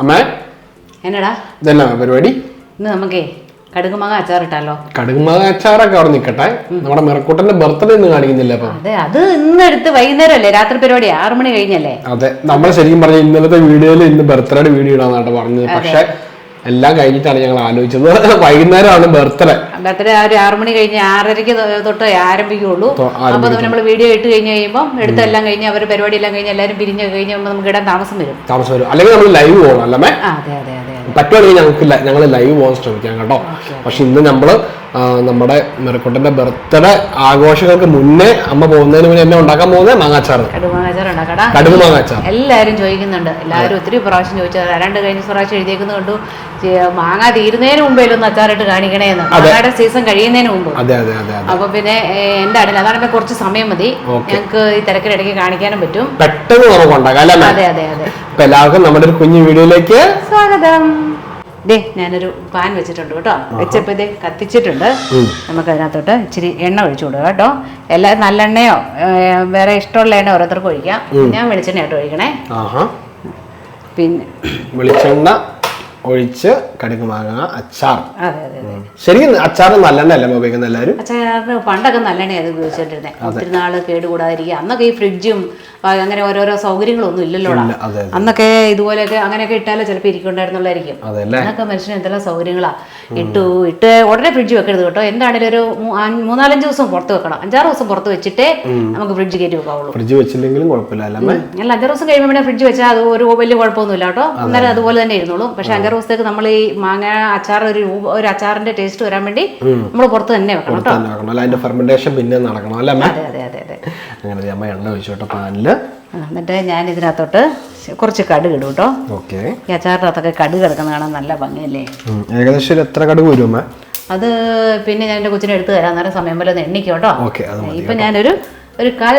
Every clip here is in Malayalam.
അമ്മേ? എന്നടാ? ഇതന്നെ പരിപാടി? ഇന്ന് നമുക്കേ കടുകുമാങ്ങ അച്ചാറിട്ടാലോ കടുകുമാങ്ങ അച്ചാറൊക്കെ അവിടെ നിൽക്കട്ടെ നമ്മുടെ മെറക്കൂട്ടന്റെ ബർത്ത്ഡേ ഇന്ന് കാണിക്കുന്നില്ല അപ്പൊ? അതെ അത് ഇന്ന് എടുത്ത് വൈകുന്നേരം അല്ലേ രാത്രി പരിപാടി ആറു മണി കഴിഞ്ഞല്ലേ? അതെ നമ്മൾ ശരിക്കും പറഞ്ഞ ഇന്നലത്തെ വീഡിയോയിൽ ഇന്ന് ബർത്ത്ഡേയുടെ വീഡിയോ ഇടാന്നാട്ടോ പറഞ്ഞത്. പക്ഷെ എല്ലാം കഴിഞ്ഞിട്ടാണ് ഞങ്ങൾ ആലോചിച്ചത്. വൈകുന്നേരമാണ് ബർത്ത്ഡേ. ബർത്ത്ഡേ ആ ഒരു ആറു മണി കഴിഞ്ഞ് ആറരയ്ക്ക് തൊട്ട് ആരംഭിക്കുള്ളൂ. അപ്പൊ നമ്മൾ വീഡിയോ ഇട്ട് കഴിഞ്ഞ് കഴിയുമ്പോൾ എടുത്തെല്ലാം കഴിഞ്ഞ് അവർ പരിപാടി എല്ലാം കഴിഞ്ഞ് എല്ലാവരും പിരിഞ്ഞ് കഴിഞ്ഞ് നമുക്ക് ഇടാൻ താമസം വരും. താമസം വരും. അല്ലെങ്കിൽ നമ്മൾ ലൈവ് പോകണം അല്ലേ അതെ അതെ അതെ. പറ്റുവാണെങ്കിൽ ഞങ്ങൾക്ക് ഞങ്ങൾ ലൈവ് പോകാൻ ശ്രമിക്കാം കേട്ടോ. പക്ഷെ ഇന്ന് നമ്മൾ നമ്മുടെ മെറിക്കുട്ടന്റെ ബർത്ത്ഡേ ആഘോഷങ്ങൾക്ക് മുന്നേ അമ്മ പോകുന്നതിന് മുന്നേ എന്നെ ഉണ്ടാക്കാൻ പോകുന്നത് മാങ്ങാച്ചാർ കടുക് മാങ്ങാച്ചാർ എല്ലാവരും ചോദിക്കുന്നുണ്ട്. എല്ലാവരും ഒത്തിരി പ്രാവശ്യം ചോദിച്ചത്. രണ്ട് കഴിഞ്ഞ പ്രാവശ്യം എഴുതിയേക്കുന്നത് കണ്ടു. മാങ്ങ തീരുന്നതിന് മുമ്പേ ഒന്ന് അച്ചാറിട്ട് കാണിക്കണേന്ന് മാങ്ങയുടെ സീസൺ കഴിയുന്നതിന് മുമ്പ്. അപ്പൊ പിന്നെ അടിയിൽ അതാണ് കുറച്ച് സമയം മതി. ഞങ്ങൾക്ക് ഈ തിരക്കിനിടയ്ക്ക് കാണിക്കാനും പറ്റും. പെട്ടെന്ന് നമുക്ക് ഉണ്ടാക്കാം അതെ അതെ അതെ. അപ്പൊ എല്ലാവർക്കും നമ്മുടെ ഒരു കുഞ്ഞു വീഡിയോയിലേക്ക് സ്വാഗതം. ദേ ഞാനൊരു പാൻ വെച്ചിട്ടുണ്ട് കേട്ടോ. വെച്ചപ്പോ ഇത് കത്തിച്ചിട്ടുണ്ട്. നമുക്ക് അതിനകത്തോട്ട് ഇച്ചിരി എണ്ണ ഒഴിച്ചു കൊടുക്കുക കേട്ടോ. എല്ലാ നല്ലെണ്ണയോ വേറെ ഇഷ്ടമുള്ള എണ്ണ ഓരോരുത്തർക്കും ഒഴിക്കാം. ഞാൻ വെളിച്ചെണ്ണ ആയിട്ട് ഒഴിക്കണേ പിന്നെ വെളിച്ചെണ്ണ. ഒഴിച്ച് കടുക് മാങ്ങ അച്ചാർ. അതെ അതെ അതെ. ശരിക്കും അച്ചാർ നല്ലെണ്ണ അല്ലേ ഉപയോഗിക്കുന്ന എല്ലാവരും? അച്ചാറിന് പണ്ടൊക്കെ നല്ലെണ്ണയാണ് ഉപയോഗിച്ചോണ്ടിരുന്നത് ഒത്തിരി നാൾ കേടുകൂടാതിരിക്കുക. അന്നൊക്കെ ഈ ഫ്രിഡ്ജും അങ്ങനെ ഓരോരോ സൗകര്യങ്ങളൊന്നും ഇല്ലല്ലോടാ. ഇല്ല, അതെ, അതെ. അന്നൊക്കെ ഇതുപോലെയൊക്കെ അങ്ങനെയൊക്കെ ഇട്ടാലേ ചിലപ്പോൾ ഇരിക്കണ്ടായിരുന്നുള്ളായിരിക്കും അതെ അല്ലേ അന്നൊക്കെ മനുഷ്യന് എന്തെല്ലാം സൗകര്യങ്ങളാ. ഇട്ടു ഇട്ട് ഉടനെ ഫ്രിഡ്ജ് വെക്കരുത് കേട്ടോ. എന്താണെങ്കിലും ഒരു മൂ- ആ- മൂന്നാലഞ്ച് ദിവസം പുറത്ത് വെക്കണം. അഞ്ചാറ് ദിവസം പുറത്ത് വെച്ചിട്ടേ നമുക്ക് ഫ്രിഡ്ജ് കയറ്റി വെക്കാവുള്ളൂ. ഫ്രിഡ്ജ് വെച്ചില്ലെങ്കിലും കുഴപ്പമില്ല അല്ലേ അമ്മേ? അഞ്ചാറ് ദിവസം കഴിയുമ്പോൾ പിന്നെ ഫ്രിഡ്ജ് വെച്ചാൽ അത് ഒരു വലിയ കുഴപ്പമൊന്നുമില്ല കേട്ടോ. അന്നേരം അതുപോലെ തന്നെ ഇരുന്നോളൂ. പക്ഷെ അഞ്ചാറ് ദിവസത്തേക്ക് നമ്മൾ ഈ മാങ്ങ അച്ചാർ ഒരു രൂപ- ഒരു അച്ചാറിന്റെ ടേസ്റ്റ് വരാൻ വേണ്ടി നമ്മൾ പുറത്ത് തന്നെ വെക്കണം കേട്ടോ അതിന്റെ ഫെർമെന്റേഷൻ പിന്നെ നടക്കണം അല്ലേ അതെ അതെ അതെ അതെ. അങ്ങനെ അമ്മ എണ്ണ ഒഴിച്ചോട്ടെ പാനിൽ. എന്നിട്ട് ഞാൻ ഇതിനകത്തോട്ട് കുറച്ച് കടുക് ഇടും കേട്ടോ. ഓക്കെ. ഈ അച്ചാറിനകത്തൊക്കെ കടുക് കിടക്കുന്ന കാണാൻ നല്ല ഭംഗിയല്ലേ? ഏകദേശം എത്ര കടുക് വരും അത് പിന്നെ ഞാൻ എന്റെ കൊച്ചിനെ എടുത്ത് തരാം നേരം സമയം പോലെ എണ്ണിക്കും കേട്ടോ. ഇപ്പം ഞാനൊരു ഒരു കാൽ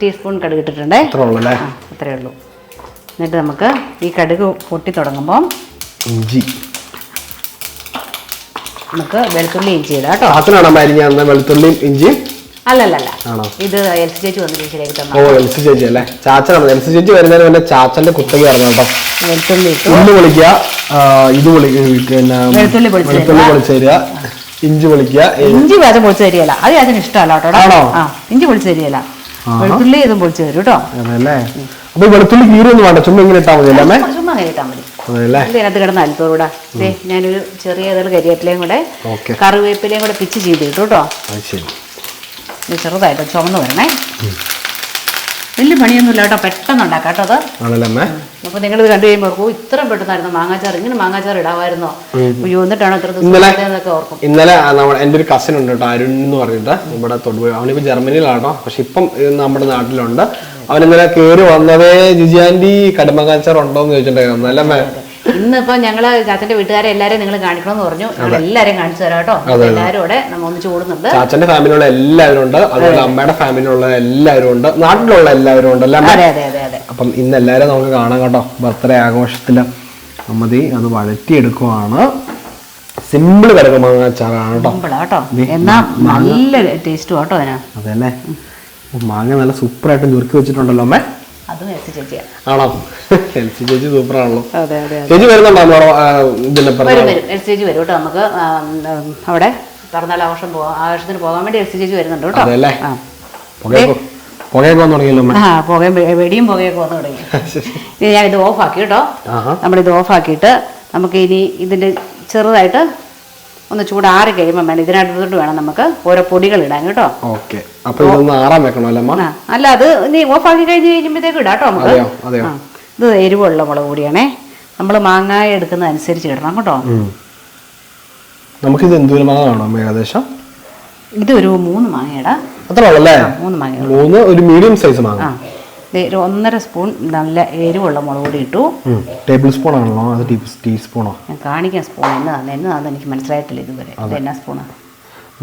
ടീസ്പൂൺ കടുക് ഇട്ടിട്ടുണ്ടേ. അത്രേ ഉള്ളൂ. എന്നിട്ട് നമുക്ക് ഈ കടുക് പൊട്ടി തുടങ്ങുമ്പം ഇഞ്ചി. നമുക്ക് വെളുത്തുള്ളി ഇഞ്ചി ഇടാം കേട്ടോ. പാത്രമാണ് അമ്മ വെളുത്തുള്ളിയും ഇഞ്ചിയും? അല്ലല്ലല്ല. ഇത് എൽ സി ചേച്ചി ഓ ചേച്ചി അല്ലേ? ചാച്ചനാണ് എൽസി ചേച്ചി വരുന്നതിന് മുന്നേ ചാച്ചന്റെ കുത്തക കേട്ടോ. വെളുത്തുള്ളി ഇട്ടു. ഉള്ളി പൊളിക്കുക ആ, ഇത് പൊളി പിന്നെ വെളുത്തുള്ളി വെളുത്തുള്ളി പൊളിച്ച് തരിക ഇഞ്ചി പൊളിക്കുക ഇഞ്ചി വേദം പൊളിച്ചു തരികയല്ല. അത് അതിന് ഇഷ്ടമല്ല കേട്ടോ ആണോ? ഇഞ്ചി പൊളിച്ചു തരികയല്ല. വെളുത്തുള്ളി ഇതും പൊളിച്ചു തരും കേട്ടോ. അപ്പൊ വെളുത്തുള്ളി കീറൊന്നും വേണ്ട. ചുമ്മാ ഇങ്ങനെ ഇട്ടാൽ മതി അല്ലേ? ചുമ്മാ കഴിയിട്ടാൽ മതി. അതല്ലേ ഇതിനകത്ത് കിടന്ന് അല്പൂടാ ഞാനൊരു ചെറിയ കരിയേറ്റിലേയും കൂടെ കറിവേപ്പിലേയും കൂടെ പിച്ച് ചെയ്ത് കിട്ടും. കേട്ടോ ചെറുതായിട്ട് ചുമന്ന് വരണേ. വലിയ പണിയൊന്നുമില്ല കേട്ടോ. പെട്ടെന്ന് ഉണ്ടാക്കാം കേട്ടോ അത്. ആണല്ലേ അമ്മേ? നിങ്ങളിത് കണ്ടു കഴിയുമ്പോൾ ഓർക്കും "ഓ, ഇത്രയും പെട്ടെന്നായിരുന്നു മാങ്ങാച്ചാർ ഇങ്ങനെ മാങ്ങാച്ചാർ ഇടാമായിരുന്നോ? അയ്യോ എന്നിട്ടാണ് ഇത്ര ദിവസം ഓർക്കും. ഇന്നലെ നമ്മുടെ എന്റെ ഒരു കസിൻ ഉണ്ട് കേട്ടോ അരുൺ എന്ന് പറഞ്ഞിട്ട് ഇവിടെ തൊടുപുഴ. അവനിപ്പോ ജർമ്മനിയിലാണോ? പക്ഷെ ഇപ്പം നമ്മുടെ നാട്ടിലുണ്ട്. അവൻ ഇന്നലെ കയറി വന്നതേ ജിജി ആന്റി കടുമകാച്ചാർ ഉണ്ടോ എന്ന് ചോദിച്ചിട്ടുണ്ടായിരുന്നു അല്ലേ? ഇന്നിപ്പോ ഞങ്ങൾ ചാച്ചന്റെ വീട്ടുകാരെ എല്ലാരെയും നിങ്ങൾ കാണിക്കണം എന്ന് പറഞ്ഞു ഞങ്ങൾ എല്ലാരെയും കാണിച്ചു തരാം കേട്ടോ. എല്ലാരും കൂടെ നമ്മൾ ഒന്നിച്ച് കൂടുന്നുണ്ട്. ചാച്ചന്റെ ഫാമിലിയുള്ള എല്ലാവരും ഉണ്ട്. അതുപോലെ അമ്മയുടെ ഫാമിലിയുള്ള എല്ലാവരും ഉണ്ട്. നാട്ടിലുള്ള എല്ലാവരും ഉണ്ട് അല്ലേ? അതെ അതെ അതെ അതെ. അപ്പം ഇന്ന് എല്ലാവരും നമുക്ക് കാണാം കേട്ടോ. ബർത്ത്ഡേ ആഘോഷത്തിൽ അമ്മതി അത് വഴറ്റിയെടുക്കുവാണ്. സിമ്പിൾ കേട്ടോ. സിമ്പിളാ കേട്ടോ. എന്നാ നല്ല ടേസ്റ്റും കേട്ടോ അതിന്. അതെല്ലേ മാങ്ങ നല്ല സൂപ്പറായിട്ട് ഞുറുക്കി വെച്ചിട്ടുണ്ടല്ലോ അമ്മേ. അതും എസ് ചേച്ചിയാ. ആണോ? എൽസി ചേച്ചി സൂപ്പർ ആണല്ലോ അതെ അതെ. ചേച്ചി വരുന്നുണ്ടോ ഇതിന്റെ വരും വരും. എസ് ചേച്ചി വരും കേട്ടോ. നമുക്ക് അവിടെ പറഞ്ഞാൽ ആഘോഷം പോകാം ആഘോഷത്തിന് പോകാൻ വേണ്ടി എസ് ചേച്ചി വരുന്നുണ്ട് കേട്ടോ. ആ. പുകയും വെടിയും പുകയൊക്കെ വന്നു തുടങ്ങി. ഇനി ഞാൻ ഇത് ഓഫാക്കി കേട്ടോ. നമ്മളിത് ഓഫാക്കിയിട്ട് നമുക്ക് ഇനി ഇതിന്റെ ചെറുതായിട്ട് ഒന്ന് ചൂടാറി കഴിയുമ്പോൾ വേണം. ഇതിനകത്തോട്ട് വേണം നമുക്ക് ഓരോ പൊടികൾ ഇടാൻ കേട്ടോ. ഓക്കെ. അപ്പൊ ഇതൊന്ന് ആറാൻ വെക്കണോ അല്ലേ അത് ഇനി ഓഫാക്കി കഴിഞ്ഞ് കഴിയുമ്പോഴത്തേക്ക് ഇടാം കേട്ടോ നമുക്ക്. ഇത് എരിവുള്ള മുളക് പൊടിയാണേ. നമ്മൾ മാങ്ങായ എടുക്കുന്ന അനുസരിച്ച് ഇടണം കേട്ടോ. നമുക്കിത് എന്തോരം മാങ്ങ വേണം ഏകദേശം? ഇതൊരു മൂന്ന് മാങ്ങയുടെ. അത്ര മൂന്ന് മാങ്ങ മൂന്ന് ഒരു മീഡിയം സൈസ് മാങ്ങ. ഒരു ഒന്നര സ്പൂൺ നല്ല എരിവുള്ള മുളക് പൊടി ഇട്ടു. ടേബിൾ സ്പൂൺ ആണല്ലോ അത് ടീസ്പൂണോ ഞാൻ കാണിക്കാൻ സ്പൂൺ എന്നതാണ് എന്നതാണെന്ന് എനിക്ക് മനസ്സിലായിട്ടില്ല ഇതുവരെ. ഇത് എന്നാ സ്പൂണാണ്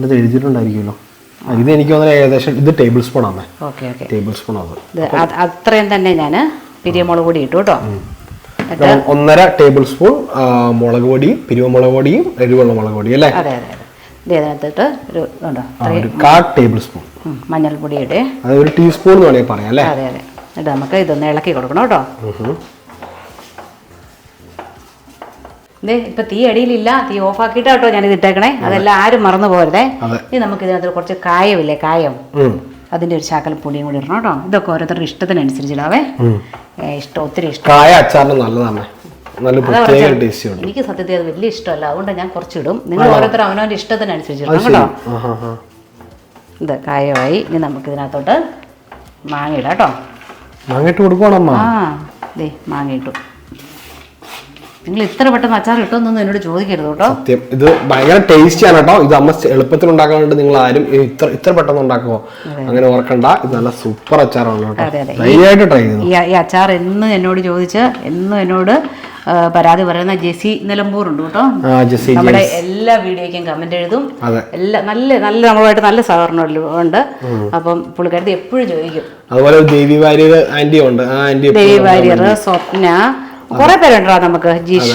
ഇത് എഴുതിയിട്ടുണ്ടായിരിക്കുമല്ലോ. ഇത് എനിക്ക് തോന്നുന്നത് ഏകദേശം ഇത് ടേബിൾ സ്പൂൺ ആണ് ഓക്കെ ഓക്കെ. ടേബിൾ സ്പൂൺ അത്. ഇത് അത്രയും തന്നെ ഞാൻ പിരിയമുളക് പൊടി ഇട്ടു കേട്ടോ. ഒന്നര ടേബിൾ സ്പൂൺ മുളക് പൊടിയും പിരിവമുളക് പൊടിയും എരിവുള്ള മുളക് പൊടി അല്ലേ? അതെ അതെ അതെ. ഇത് അതിനകത്തിട്ട് ഒരു കാ ടേബിൾ സ്പൂൺ. ഉം, മഞ്ഞൾപ്പൊടി ഇടേ. അത് ഒരു ടീസ്പൂൺ എന്ന് വേണമെങ്കിൽ പറയാം അല്ലേ? അതെ അതെ. എന്നിട്ട് നമുക്ക് ഇതൊന്ന് ഇളക്കി കൊടുക്കണം കേട്ടോ. ഇതേ ഇപ്പൊ തീ അടിയിലില്ല തീ ഓഫ് ആക്കിയിട്ടാ കേട്ടോ ഇത് ഇട്ടേക്കണേ. അതെല്ലാം ആരും മറന്നു പോരുതേ. ഇനി നമുക്ക് ഇതിനകത്ത് കുറച്ച് കായമില്ലേ കായം? അതിന്റെ ഒരു ശാക്കൽ പൊടിയും കൂടി ഇടണം കേട്ടോ. ഇതൊക്കെ ഓരോരുത്തരുടെ ഇഷ്ടത്തിനനുസരിച്ചിടാവേ. ഇഷ്ടം ഒത്തിരി ഇഷ്ടം. കായ അച്ചാറിന് നല്ലതാണ്. നല്ല അതാ പ്രത്യേക ടേസ്റ്റ് ഉണ്ട്. എനിക്ക് സത്യത്തിൽ അത് വലിയ ഇഷ്ടമല്ല. അതുകൊണ്ട് ഞാൻ കുറച്ചിടും. നിങ്ങൾ ഓരോരുത്തർ അവനവന്റെ ഇഷ്ടത്തിനനുസരിച്ചിടണം കേട്ടോ. ഇത് കായമായി ഇനി നമുക്ക് ഇതിനകത്തോട്ട് മാങ്ങ ഇടാം കേട്ടോ. മാങ്ങിട്ട് കൊടുക്കണമ്മ ആ ദേ മാങ്ങ നിങ്ങൾ ഇത്ര പെട്ടെന്ന് അച്ചാർ കിട്ടുമെന്നൊന്നും എന്നോട് ചോദിക്കരുത് കേട്ടോ. സത്യം. ഇത് ഭയങ്കര ടേസ്റ്റി ആണ് കേട്ടോ. ഇത് അമ്മ എളുപ്പത്തിൽ ഉണ്ടാക്കാൻ വേണ്ടി നിങ്ങൾ ആരും ഇത്ര ഇത്ര പെട്ടെന്ന് ഉണ്ടാക്കുമോ അങ്ങനെ ഓർക്കണ്ട. ഇത് നല്ല സൂപ്പർ അച്ചാറാണ് കേട്ടോ. ധൈര്യമായിട്ട് ട്രൈ ചെയ്തു ഈ അച്ചാർ എന്നും എന്നോട് ചോദിച്ച് എന്നും എന്നോട് പരാതി പറയുന്ന ജെസി നിലമ്പൂർ ഉണ്ട് കേട്ടോ നമ്മുടെ എല്ലാ വീഡിയോയ്ക്കും കമന്റ് എഴുതും. എല്ലാ നല്ല നല്ല നമ്മളുമായിട്ട് നല്ല സഹകരണം ഉണ്ട്. അപ്പം പുള്ളിക്കാരത്തി എപ്പോഴും ചോദിക്കും. അതുപോലെ ദേവി വാര്യർ ആന്റി ഉണ്ട്. ആ ആന്റി ദേവി വാര്യർ സ്വപ്ന കുറെ പേരുണ്ടോ നമുക്ക്. ജിഷ.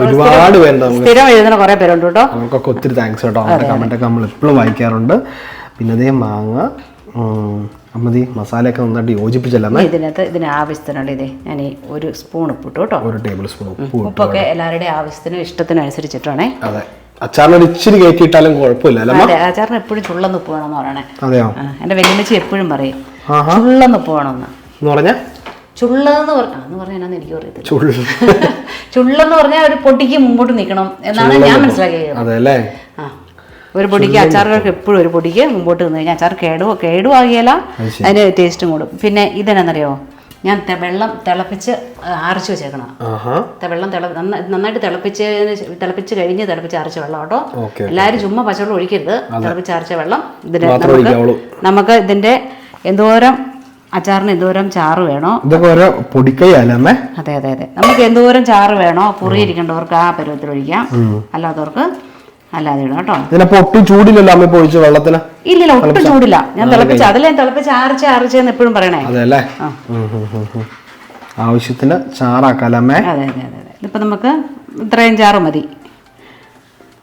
ഒരുപാട് പേരുണ്ട് നമുക്ക്. സ്ഥിരം എഴുതുന്ന കുറെ പേരുണ്ട് കേട്ടോ. അവർക്കൊക്കെ ഒത്തിരി താങ്ക്സ് കേട്ടോ. അവരുടെ കമന്റ് ഒക്കെ നമ്മൾ എപ്പോഴും വായിക്കാറുണ്ട്. പിന്നെ അതേ മാങ്ങ. അമ്മതി മസാലയൊക്കെ നന്നായിട്ട് യോജിപ്പിച്ചല്ല ഇതിനകത്ത് ഇതിന് ആവശ്യത്തിനുള്ള ഇതേ. ഞാൻ ഈ ഒരു സ്പൂൺ ഉപ്പിട്ടു കേട്ടോ. ഒരു ടേബിൾ സ്പൂൺ ഉപ്പ് ഉപ്പൊക്കെ എല്ലാവരുടെയും ആവശ്യത്തിനും ഇഷ്ടത്തിനും അനുസരിച്ചിട്ടാണേ അതെ. അച്ചാറിന് ഇച്ചിരി കയറ്റിയിട്ടാലും കുഴപ്പമില്ല അതെ ആചാറിന് എപ്പോഴും ചുള്ളന്ന് ഉപ്പ് വേണമെന്ന് പറയണേ. അതെയോ? എന്റെ എന്റെ വെല്ലുമ്മച്ചി എപ്പോഴും പറയും. ചുള്ളന്ന് ഉപ്പ് വേണമെന്ന്. എന്ന് പറഞ്ഞാ? ചുള്ളതെന്ന് പറഞ്ഞ എന്ന് പറഞ്ഞാൽ എന്നാന്ന് എനിക്ക് അറിയത്തില്ല. ചുള്ളു ചുള്ളെന്ന് പറഞ്ഞാൽ ഒരു പൊടിക്ക് മുമ്പോട്ട് നിൽക്കണം എന്നാണ് ഞാൻ മനസ്സിലാക്കിയത്. അതെ അല്ലേ? ആ ഒരു പൊടിക്ക് അച്ചാറുകൾക്ക് എപ്പോഴും ഒരു പൊടിക്ക് മുമ്പോട്ട് നിന്ന് കഴിഞ്ഞാൽ അച്ചാർ കേടു കേടുവാകിയല്ല അതിന് ടേസ്റ്റും കൂടും. പിന്നെ ഇതെന്നറിയോ ഞാൻ വെള്ളം തിളപ്പിച്ച് അരച്ചു വെച്ചേക്കണം വെള്ളം നന്നായിട്ട് തിളപ്പിച്ച് തിളപ്പിച്ച് കഴിഞ്ഞ് തിളപ്പിച്ച് അരച്ച വെള്ളം കേട്ടോ. എല്ലാവരും ചുമ്മാ പച്ചവെള്ളം ഒഴിക്കരുത്. തിളപ്പിച്ച് അരച്ച വെള്ളം ഇതിന് നമുക്ക് നമുക്ക് ഇതിന്റെ എന്തോരം അച്ചാറിന് എന്തോരം ചാറ് വേണോ? ഇതൊക്കെ ഓരോ പൊടിക്കൈയല്ലേ അമ്മേ? അതെ അതെ അതെ. നമുക്ക് എന്തോരം ചാറ് വേണോ? പുറിയിരിക്കേണ്ടവർക്ക് ആ പരുവത്തിൽ ഒഴിക്കാം. അല്ലാത്തവർക്ക് അല്ലാതെ ഇടാം കേട്ടോ. ഇതിനപ്പോ ഒട്ടും ചൂടില്ലല്ലോ അമ്മ ഇപ്പൊ ഒഴിച്ച വെള്ളത്തിന്? ഇല്ലില്ല ഒട്ടും ചൂടില്ല. ഞാൻ തിളപ്പിച്ച അതിലെ തിളപ്പിച്ച് ആറിച്ച് എന്ന് എപ്പോഴും പറയണേ. അതെ അല്ലേ ആ. ഉം, ഉം, ഉം, ഉം. ആവശ്യത്തിന് ചാറാക്കാലമ്മേ അതെ അതെ അതെ അതെ. ഇതിപ്പോൾ നമുക്ക് ഇത്രയും ചാറ് മതി.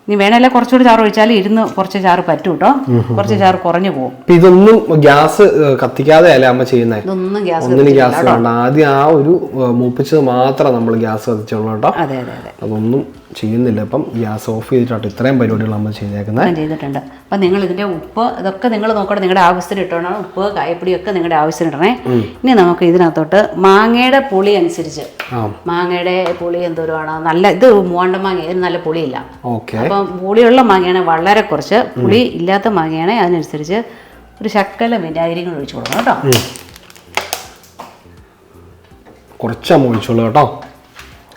നീ വേണമല്ലേ കുറച്ചുകൂടി ചാറ് ഒഴിച്ചാൽ ഇരുന്ന് കുറച്ച് ചാറ് പറ്റും കേട്ടോ. കുറച്ച് ചാറ് കുറഞ്ഞു പോകും ഇപ്പൊ ഇതൊന്നും ഗ്യാസ് കത്തിക്കാതെ അല്ലേ അമ്മ ചെയ്യുന്നേ? ഇതൊന്നും ഗ്യാസ് ഒന്നിനും ഗ്യാസ് വേണ്ട. ആദ്യം ആ ഒരു മൂപ്പിച്ചത് മാത്രം നമ്മൾ ഗ്യാസ് കത്തിച്ചുള്ളൂ കേട്ടോ. അതെ അതെ അതെ. അതൊന്നും ചെയ്യുന്നില്ല. അപ്പം ഗ്യാസ് ഓഫ് ചെയ്തിട്ടാണ് ഇത്രയും പരിപാടികൾ നമ്മൾ ചെയ്തേക്കുന്നത് ചെയ്തിട്ടുണ്ട്. അപ്പം നിങ്ങൾ ഇതിന്റെ ഉപ്പ് ഇതൊക്കെ നിങ്ങൾ നോക്കണം നിങ്ങളുടെ ആവശ്യത്തിന് ഇട്ടോണം ഉപ്പ് കായപ്പൊടിയൊക്കെ നിങ്ങളുടെ ആവശ്യത്തിന് ഇടണേ ഇനി നമുക്ക് ഇതിനകത്തോട്ട് മാങ്ങയുടെ പുളി അനുസരിച്ച്. മാങ്ങയുടെ പുളി എന്തോരമാണ്? നല്ല ഇത് മൂവാണ്ട മാങ്ങ ഇതിന് നല്ല പുളിയില്ല. ഓക്കെ. അപ്പം പുളിയുള്ള മാങ്ങയാണ് വളരെ കുറച്ച്. പുളി ഇല്ലാത്ത മാങ്ങയാണെങ്കിൽ അതിനനുസരിച്ച് ഒരു ശക്കല വിനാഗിരി കൂടി ഒഴിച്ചു കൊടുക്കണം കേട്ടോ. കുറച്ച് ഒഴിച്ചോളൂ കേട്ടോ.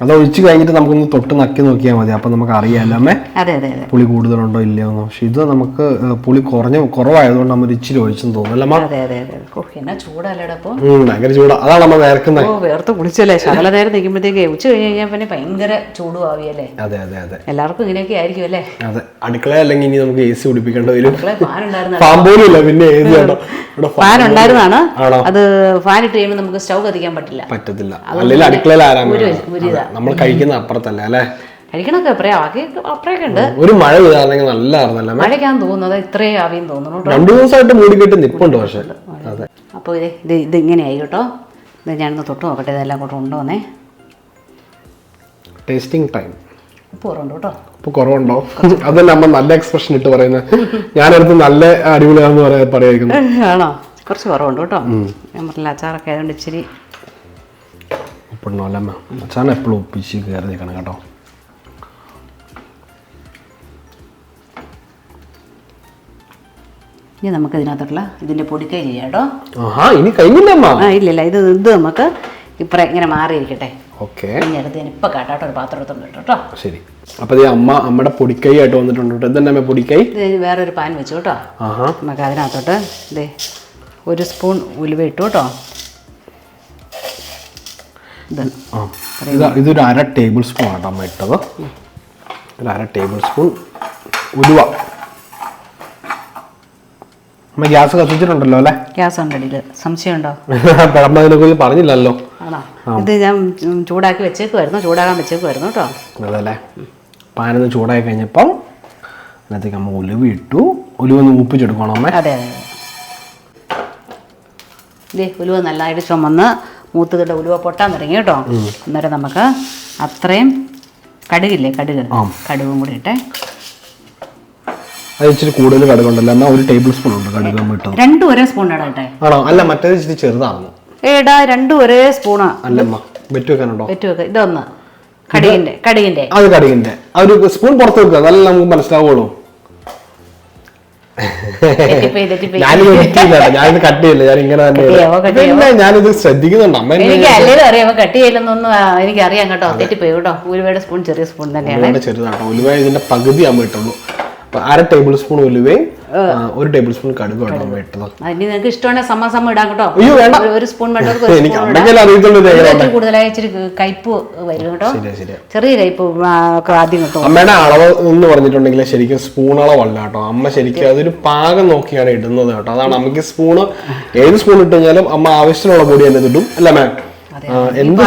അത് ഒഴിച്ച് കഴിഞ്ഞിട്ട് നമുക്കൊന്ന് തൊട്ട് നക്കി നോക്കിയാൽ മതി. അപ്പം നമുക്ക് അറിയാമല്ലോ അമ്മേ. അതെ അതെ അതെ. പുളി കൂടുതലുണ്ടോ ഇല്ലയോ എന്ന്. പക്ഷെ ഇത് നമുക്ക് പുളി കുറഞ്ഞ കുറവായതുകൊണ്ട് നമ്മൾ ഇച്ചിരി ഒഴിച്ചെന്ന് തോന്നുന്നു അമ്മ? അതെ അതെ അതെ. ഓ എന്നാ ചൂടല്ലേടാ അപ്പോൾ ഉം, ഭയങ്കര ചൂടാ. അതാണ് നമ്മൾ നേർക്കുന്നത് ഓ വേർത്ത് കുളിച്ചല്ലേ. ശകല നേരം നിൽക്കുമ്പോഴത്തേക്ക് ഉച്ച കഴിഞ്ഞ് കഴിഞ്ഞാൽ പിന്നെ ഭയങ്കര ചൂടും ആവിയല്ലേ. അതെ അതെ അതെ. എല്ലാവർക്കും ഇങ്ങനെയൊക്കെ ആയിരിക്കും അല്ലേ? അതെ. അടുക്കള അല്ലെങ്കിൽ ഇനി നമുക്ക് എ സി പിടിപ്പിക്കേണ്ടി വരും. മക്കളെ ഫാൻ ഉണ്ടായിരുന്ന ഫാൻ പോലും ഇല്ല പിന്നെ ഏത് കേട്ടോ ഇവിടെ ഫാൻ ഫാൻ ഉണ്ടായിരുന്നാണ്. ആണോ? അത് ഫാൻ ഇട്ട് കഴിയുമ്പോൾ നമുക്ക് സ്റ്റൗ കത്തിക്കാൻ പറ്റില്ല. പറ്റത്തില്ല. അല്ലെങ്കിൽ അടുക്കളയിൽ ഉരുതാ. നമ്മൾ കഴിക്കുന്ന അപ്പുറത്തല്ല അല്ലേ? കഴിക്കണൊക്കെ അപ്പറേ ബാക്കി അപ്പറയൊക്കെ ഉണ്ട് ഒരു മഴ പെയ്താണെങ്കിൽ നല്ല അറിഞ്ഞല്ല മഴയ്ക്കാന്ന് തോന്നുന്നത് ഇത്രയും ആവിയും തോന്നുന്നു കേട്ടോ. രണ്ടു ദിവസമായിട്ട് മൂടി കിട്ടി നിപ്പുണ്ട് പക്ഷെ. അതെ. അപ്പോൾ ഇത് ഇത് ഇത് ഇങ്ങനെയായി കേട്ടോ. ഇത് ഞാനൊന്ന് തൊട്ട് നോക്കട്ടെ ഇതെല്ലാം കൂടെ ഉണ്ടോന്നേ ടേസ്റ്റിംഗ് ടൈം ഉപ്പ് കുറവുണ്ട് അതല്ല അമ്മ നല്ല എക്സ്പ്രഷൻ ഇട്ട് പറയുന്നത് ഞാനടുത്ത് നല്ല അടിപൊളിയാണെന്ന് പറയാ പറയുന്നത് ആണോ കുറച്ച് കുറവുണ്ട് കേട്ടോ. ഞാൻ പറഞ്ഞില്ല അച്ചാറൊക്കെ ആയതുകൊണ്ട് ഇച്ചിരി ഉപ്പിടണോ അല്ലേ അമ്മ. അച്ഛൻ എപ്പോഴും ഒപ്പിച്ച് കയറി നിൽക്കണം കേട്ടോ. ഇനി നമുക്ക് ഇതിനകത്തുള്ള ഇതിന്റെ പൊടിക്കൈ ചെയ്യാം കേട്ടോ. ആഹാ ഇനി കഴിഞ്ഞില്ല അമ്മ? ആ ഇല്ലില്ല ഇത് ഇത് നമുക്ക് ഇപ്പറ ഇങ്ങനെ മാറിയിരിക്കട്ടെ. ഓക്കെ. ഇനി അടുത്ത് ഞാൻ ഇപ്പം കാട്ടാട്ടോ ഒരു പാത്രം എടുത്തോണ്ട് കേട്ടോ. ശരി. അപ്പൊ അമ്മ അമ്മയുടെ പൊടിക്കൈ ആയിട്ട് വന്നിട്ടുണ്ട് കേട്ടോ. ഇതന്നെ അമ്മ പൊടിക്കൈ? ഇത് വേറൊരു പാൻ വെച്ചു കേട്ടോ. ആഹാ. നമുക്ക് അതിനകത്തോട്ട് ഇതേ ഒരു സ്പൂൺ ഉലുവ ഇട്ടു കേട്ടോ. ഇത്. ഇതൊരു അര ടേബിൾ സ്പൂൺ ആണ് അമ്മ ഇട്ടത്. ഒരു അര ടേബിൾ സ്പൂൺ ഉലുവ. അമ്മ ഗ്യാസ് കത്തിച്ചിട്ടുണ്ടല്ലോ അല്ലേ? ഗ്യാസ് ഉണ്ട് അടിയിൽ സംശയമുണ്ടോ? അമ്മ അതിനെക്കുറിച്ച് പറഞ്ഞില്ലല്ലോ. ഇത് ഞാൻ ചൂടാക്കി വെച്ചേക്കുമായിരുന്നു ചൂടാകാൻ വെച്ചേക്കുമായിരുന്നു കേട്ടോ. അതല്ലേ? പാനൊന്ന് ചൂടായി കഴിഞ്ഞപ്പം അതിനകത്തേക്ക് അമ്മ ഉലുവ ഇട്ടു. ഉലുവ ഒന്ന് ഊപ്പിച്ചെടുക്കണം അമ്മ? അതെ അതെ ഉലുവ നല്ലതായിട്ട് ചുമന്ന് മൂത്തുകിട്ട് ഉലുവ പൊട്ടാൻ തുടങ്ങി കേട്ടോ. അന്നേരം നമുക്ക് അത്രയും കടുകില്ലേ കടുക്. കടുകും കൂടി ഇട്ടെ അത് ഇച്ചിരി കൂടുതൽ കടുകുണ്ടല്ലോ എന്നാൽ ഒരു ടേബിൾ സ്പൂൺ ഉണ്ട് കടുക് നമ്മൾ ഇട്ടത് രണ്ടും ഒരേ സ്പൂൺ ആണോ? അല്ല മറ്റേത് ഇച്ചിരി ചെറുതായിരുന്നു ഏടാ രണ്ടും ഒരേ സ്പൂണാ അല്ലമ്മ വെറ്റ് വെക്കാനുണ്ടോ? വെറ്റ് വെക്ക. ഇതൊന്ന്. കടുകിന്റെ കടുകിന്റെ. അത് കടുകിന്റെ. ആ ഒരു സ്പൂൺ പുറത്ത് വെക്കുക അതല്ല നമുക്ക് മനസ്സിലാവുള്ളൂ. ഞാനിത് എഡിറ്റില്ല ഞാനിത് കട്ട് ചെയ്യില്ല. ഞാൻ ഇങ്ങനെ തന്നെ ഞാനിത് ശ്രദ്ധിക്കുന്നുണ്ട്. അമ്മ എനിക്ക് അല്ലേലും അറിയാം. കട്ട് ചെയ്യില്ലെന്നൊന്നും എനിക്ക് എനിക്കറിയാം കേട്ടോ. തെറ്റിപ്പോയി കേട്ടോ. ഉലുവയുടെ സ്പൂൺ ചെറിയ സ്പൂൺ തന്നെയാണ്. ചെറുതാണ്. ഉലുവ ഇതിന്റെ പകുതി അമ്മ ഇട്ടുള്ളൂ അര ടേബിൾ സ്പൂൺ ഉലുവയും ഒരു ടേബിൾ സ്പൂൺ കടുക് വേണം വെട്ടണം. അതിന് നിങ്ങൾക്ക് ഇഷ്ടമാണെങ്കിൽ സമ സമ ഇടാം കേട്ടോ. ഒരു- സ്പൂൺ ഇടാം കൂടുതലായി ഇച്ചിരി കയ്പ് വരും കേട്ടോ. ചെറിയ കയ്പ് ഒക്കെ ആദ്യം കിട്ടും. അമ്മയുടെ അളവ് എന്ന് പറഞ്ഞിട്ടുണ്ടെങ്കിൽ ശരിക്കും സ്പൂൺ അളവല്ല കേട്ടോ. അമ്മ ശരിക്കും അതൊരു പാകം നോക്കിയാണ് ഇടുന്നത് കേട്ടോ. അതാണ് അമ്മയ്ക്ക് സ്പൂണ് ഏത് സ്പൂൺ ഇട്ട് കഴിഞ്ഞാലും അമ്മ ആവശ്യത്തിനുള്ള പൊടി തന്നെ ഇടും അല്ല മാം? എന്ത്